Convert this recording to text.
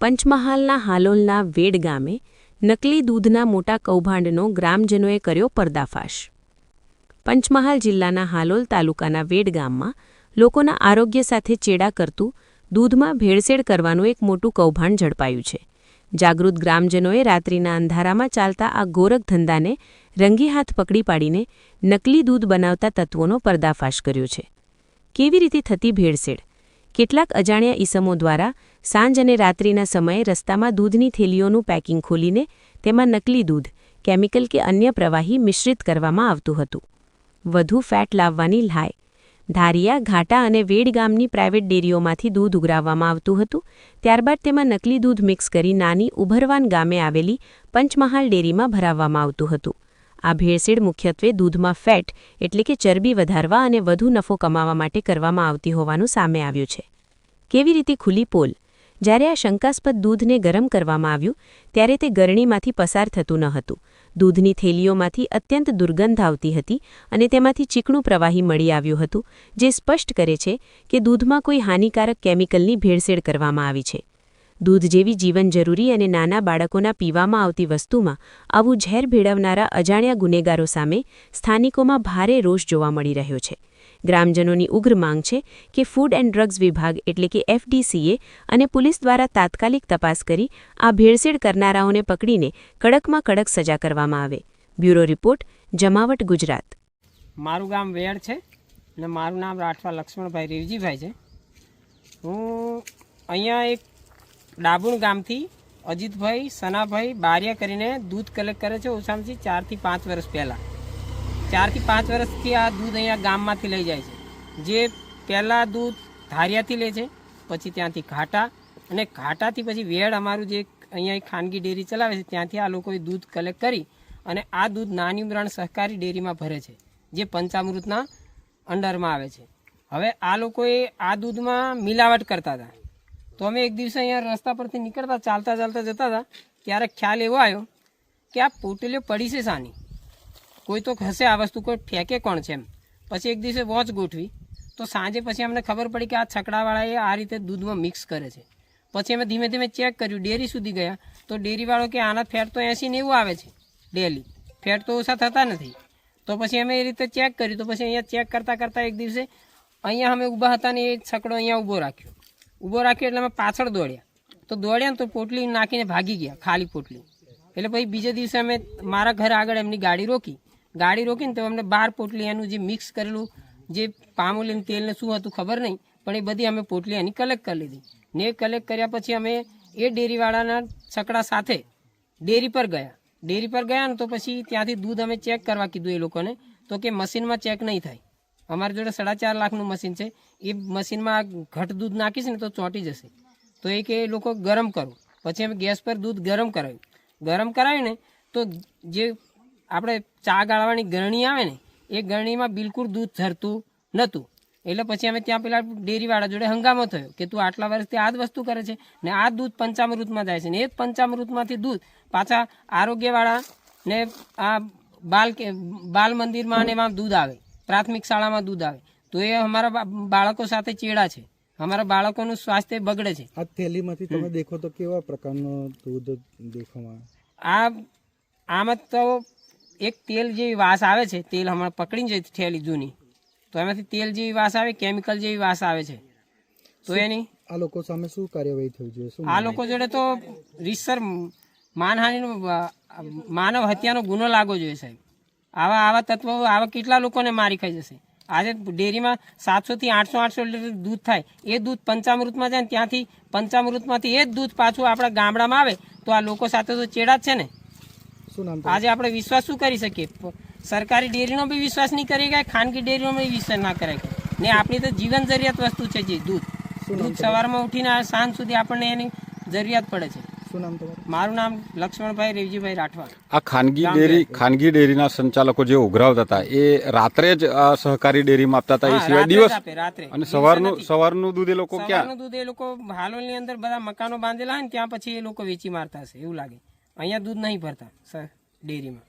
પંચમહાલના હાલોલના વેડ ગામે નકલી દૂધના મોટા કૌભાંડનો ગ્રામજનોએ કર્યો પર્દાફાશ. પંચમહાલ જિલ્લાના હાલોલ તાલુકાના વેડ ગામમાં લોકોના આરોગ્ય સાથે ચેડા કરતું દૂધમાં ભેળસેળ કરવાનું એક મોટું કૌભાંડ ઝડપાયું છે. જાગૃત ગ્રામજનોએ રાત્રિના અંધારામાં ચાલતા આ ગોરખ ધંધાને રંગી હાથ પકડી પાડીને નકલી દૂધ બનાવતા તત્વોનો પર્દાફાશ કર્યો છે. કેવી રીતે થતી ભેળસેળ? કેટલાક અજાણ્યા ઈસમો દ્વારા સાંજ અને રાત્રિના સમયે રસ્તામાં દૂધની થેલીઓનું પેકિંગ ખોલીને તેમાં નકલી દૂધ, કેમિકલ કે અન્ય પ્રવાહી મિશ્રિત કરવામાં આવતું હતું. વધુ ફેટ લાવવાની લાય. ધારિયા, ઘાટા અને વેડ ગામની પ્રાઇવેટ ડેરીઓમાંથી દૂધ ઉઘરાવવામાં આવતું હતું. ત્યારબાદ તેમાં નકલી દૂધ મિક્સ કરી નાની ઉભરવાન ગામે આવેલી પંચમહાલ ડેરીમાં ભરાવવામાં આવતું હતું. આ ભેળસેળ મુખ્યત્વે દૂધમાં ફેટ એટલે કે ચરબી વધારવા અને વધુ નફો કમાવા માટે કરવામાં આવતી હોવાનું સામે આવ્યું છે. કેવી રીતે ખુલ્લી પોલ? જ્યારે આ શંકાસ્પદ દૂધને ગરમ કરવામાં આવ્યું, ત્યારે તે ગરણીમાંથી પસાર થતું ન હતું. દૂધની થેલીઓમાંથી અત્યંત દુર્ગંધ આવતી હતી અને તેમાંથી ચીકણું પ્રવાહી મળી આવ્યું હતું, જે સ્પષ્ટ કરે છે કે દૂધમાં કોઈ હાનિકારક કેમિકલની ભેળસેળ કરવામાં આવી છે. દૂધ જેવી જીવન જરૂરી અને નાના બાળકોના પીવામાં આવતી વસ્તુમાં આવું ઝેર ભેળવનારા અજાણ્યા ગુનેગારો સામે સ્થાનિકોમાં ભારે રોષ જોવા મળી રહ્યો છે. ગ્રામજનોની ઉગ્ર માંગ છે કે ફૂડ એન્ડ ડ્રગ્સ વિભાગ એટલે કે એફડીસીએ અને પોલીસ દ્વારા તાત્કાલિક તપાસ કરી આ ભેળસેળ કરનારાઓને પકડીને કડકમાં કડક સજા કરવામાં આવે. બ્યુરો રિપોર્ટ, જમાવટ ગુજરાત. મારું ગામ વેડ છે અને મારું નામ રાઠવા લક્ષ્મણભાઈ રેવજીભાઈ છે. હું અહીંયા એક ડાબુણ ગામથી અજીતભાઈ, સનાભાઈ બારિયા કરીને દૂધ કલેક્ટ કરે છે ઓછામાંથી ચારથી પાંચ વર્ષ પહેલાં. ચારથી પાંચ વર્ષથી આ દૂધ અહીંયા ગામમાંથી લઈ જાય છે. જે પહેલાં દૂધ ધારિયાથી લે છે, પછી ત્યાંથી ઘાટા અને ઘાટાથી પછી વેડ અમારું જે અહીંયા ખાનગી ડેરી ચલાવે છે, ત્યાંથી આ લોકોએ દૂધ કલેક્ટ કરી અને આ દૂધ નાની ઉમરાણ સહકારી ડેરીમાં ભરે છે, જે પંચામૃતના અંડરમાં આવે છે. હવે આ લોકોએ આ દૂધમાં મિલાવટ કરતા હતા. તો અમે એક દિવસે અહીંયા રસ્તા પરથી નીકળતા, ચાલતા ચાલતા જતા હતા ત્યારે ખ્યાલ એવો આવ્યો કે આ પોટલીઓ પડી છે સાની કોઈ તો હશે આ વસ્તુ, કોઈ ફેંકે કોણ છે એમ. પછી એક દિવસે વોચ ગોઠવી, તો સાંજે પછી અમને ખબર પડી કે આ છકડાવાળાએ આ રીતે દૂધમાં મિક્સ કરે છે. પછી અમે ધીમે ધીમે ચેક કર્યું, ડેરી સુધી ગયા, તો ડેરીવાળો કે આના ફેટ તો એંસી નેવું આવે છે ડેલી. ફેટ તો ઓછા થતા નથી. તો પછી અમે એ રીતે ચેક કર્યું, તો પછી અહીંયા ચેક કરતાં કરતાં એક દિવસે અહીંયા અમે ઊભા હતા ને એ છકડો અહીંયા ઊભો રાખ્યો. ઊભો રાખ્યો એટલે અમે પાછળ દોડ્યા. તો દોડ્યા ને તો પોટલી નાખીને ભાગી ગયા, ખાલી પોટલી. એટલે પછી બીજે દિવસે અમે મારા ઘર આગળ એમની ગાડી રોકી. ગાડી રોકીને તો અમને બાર પોટલી એનું જે મિક્સ કરેલું, જે પામોલીન તેલને શું હતું ખબર નહીં, પણ એ બધી અમે પોટલી એની કલેક્ટ કરી લીધી. ને કલેક્ટ કર્યા પછી અમે એ ડેરીવાળાના છકડા સાથે ડેરી પર ગયા. ડેરી પર ગયા ને તો પછી ત્યાંથી દૂધ અમે ચેક કરવા કીધું એ લોકોને, તો કે મશીનમાં ચેક નહીં થાય. અમારી જોડે સાડા ચાર લાખનું મશીન છે. એ મશીનમાં ઘટ દૂધ નાખીશ ને તો ચોંટી જશે. તો એ કે લોકો ગરમ કરો. પછી અમે ગેસ પર દૂધ ગરમ કરાવ્યું. ગરમ કરાવ્યું ને તો જે આપણે ચા ગાળવાની ગરણી આવે ને, એ ગરણીમાં બિલકુલ દૂધ ઝરતું નહોતું એટલે પછી અમે ત્યાં પેલા ડેરીવાળા જોડે હંગામો થયો કે તું આટલા વર્ષથી આ જ વસ્તુ કરે છે ને આ દૂધ પંચામૃતમાં જાય છે ને એ જ પંચામૃતમાંથી દૂધ પાછા આરોગ્યવાળા ને આ બાલ કે બાલ મંદિરમાં ને એમાં દૂધ આવે. પ્રાથમિક શાળામાં દૂધ આવે. તો એ અમારા બાળકો સાથે ચેડા છે. અમારા બાળકોનું સ્વાસ્થ્ય બગડે છે. આ થેલીમાંથી તમે દેખો તો કેવા પ્રકારનું દૂધ દેખવામાં આ આમાં તો એક તેલ જેવી વાસ આવે છે. તેલ હમણાં પકડીને જઈ થેલી જૂની. તો એમાંથી તેલ જેવી વાસ આવે કેમિકલ જેવી વાસ આવે છે. તો એની આ લોકો સામે શું કાર્યવાહી થવી જોઈએ? શું આ લોકો જોડે તો રીતસર માનહાનિનો માનવ હત્યાનો ગુનો લાગવો જોઈએ સાહેબ. આવા આવા તત્વો આવા કેટલા લોકોને મારી ખાઈ જશે? આજે ડેરીમાં સાતસો થી આઠસો આઠસો લીટર દૂધ થાય એ દૂધ પંચામૃતમાં જાય ને ત્યાંથી પંચામૃતમાંથી એ જ દૂધ પાછું આપણા ગામડામાં આવે તો આ લોકો સાથે તો ચેડા જ છે ને? શું આજે આપણે વિશ્વાસ શું કરી શકીએ? સરકારી ડેરીનો બી વિશ્વાસ નહીં કરી ગયા ખાનગી ડેરીનો બી વિશ્વાસ ના કરાય. ને આપણી તો જીવન જરૂરિયાત વસ્તુ છે જે દૂધ. દૂધ સવારમાં ઉઠીને સાંજ સુધી આપણને એની જરૂરિયાત પડે છે. શું નામ તમારું? મારું નામ લક્ષ્મણભાઈ રેવજીભાઈ રાઠવા. આ ખાનગી ડેરી ખાનગી ડેરીના સંચાલકો જે ઉઘરાવતા હતા એ રાત્રે જ આ સહકારી ડેરીમાં આપતા હતા એ સિવાય દિવસ રાત્રે. અને સવારનું સવારનું દૂધ એ લોકો ક્યાં? દૂધ એ લોકો હાલોલની અંદર બધા મકાનો બાંધેલા હોય ને ત્યાં પછી એ લોકો વેચી મારતા હશે એવું લાગે. અહીંયા દૂધ નહીં ભરતા સર ડેરીમાં.